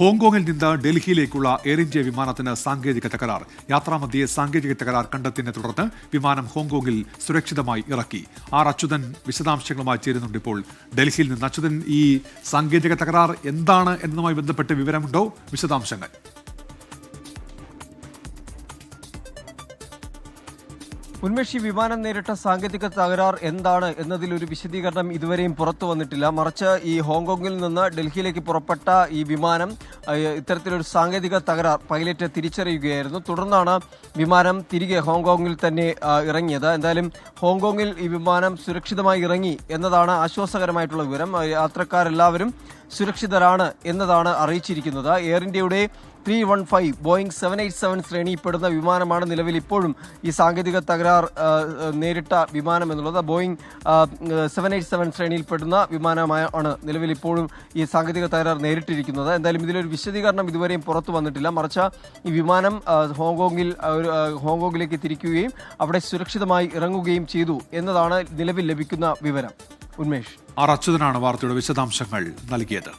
ഹോങ്കോങ്ങിൽ നിന്ന് ഡൽഹിയിലേക്കുള്ള air India വിമാനത്തിന് സാങ്കേതിക തകരാർ. യാത്രാമധ്യേ സാങ്കേതിക തകരാർ കണ്ടെത്തിയതിനെ തുടർന്ന് വിമാനം ഹോങ്കോങ്ങിൽ സുരക്ഷിതമായി ഇറക്കി. ആർ അച്യുതൻ വിശദാംശങ്ങളുമായി ചേരുന്നുണ്ട് ഇപ്പോൾ. ഡൽഹിയിൽ നിന്ന് അച്യുതൻ ഈ സാങ്കേതിക തകരാർ എന്താണ് എന്നതുമായി ബന്ധപ്പെട്ട് വിവരമുണ്ടോ? വിശദാംശങ്ങൾ. ഉന്മേഷി വിമാനം നേരിട്ട സാങ്കേതിക തകരാർ എന്താണ് എന്നതിൽ ഒരു വിശദീകരണം ഇതുവരെയും പുറത്തു വന്നിട്ടില്ല. മറിച്ച് ഈ ഹോങ്കോങ്ങിൽ നിന്ന് ഡൽഹിയിലേക്ക് പുറപ്പെട്ട ഈ വിമാനം ഇത്തരത്തിലൊരു സാങ്കേതിക തകരാർ പൈലറ്റ് തിരിച്ചറിയുകയായിരുന്നു. തുടർന്നാണ് വിമാനം തിരികെ ഹോങ്കോങ്ങിൽ തന്നെ ഇറങ്ങിയത്. എന്തായാലും ഹോങ്കോങ്ങിൽ ഈ വിമാനം സുരക്ഷിതമായി ഇറങ്ങി എന്നതാണ് ആശ്വാസകരമായിട്ടുള്ള വിവരം. യാത്രക്കാരെല്ലാവരും സുരക്ഷിതരാണ് എന്നതാണ് അറിയിച്ചിരിക്കുന്നത്. എയർ ഇന്ത്യയുടെ three one five Boeing seven eight seven ശ്രേണിയിൽപ്പെടുന്ന വിമാനമാണ് നിലവിൽ ഇപ്പോഴും ഈ സാങ്കേതിക തകരാർ നേരിട്ട വിമാനം എന്നുള്ളത്. ബോയിങ് സെവൻ എയ്റ്റ് സെവൻ ശ്രേണിയിൽപ്പെടുന്ന വിമാനമാണ് നിലവിൽ ഇപ്പോഴും ഈ സാങ്കേതിക തകരാർ നേരിട്ടിരിക്കുന്നത്. എന്തായാലും ഇതിലൊരു വിശദീകരണം ഇതുവരെയും പുറത്തു വന്നിട്ടില്ല. മറിച്ച് ഈ വിമാനം ഹോങ്കോങ്ങിൽ ഹോങ്കോങ്ങിലേക്ക് തിരിക്കുകയും അവിടെ സുരക്ഷിതമായി ഇറങ്ങുകയും ചെയ്തു എന്നതാണ് നിലവിൽ ലഭിക്കുന്ന വിവരം. ഉന്മേഷ്. ആർ അച്യുതനാണ് വാർത്തയുടെ വിശദാംശങ്ങൾ നൽകിയത്.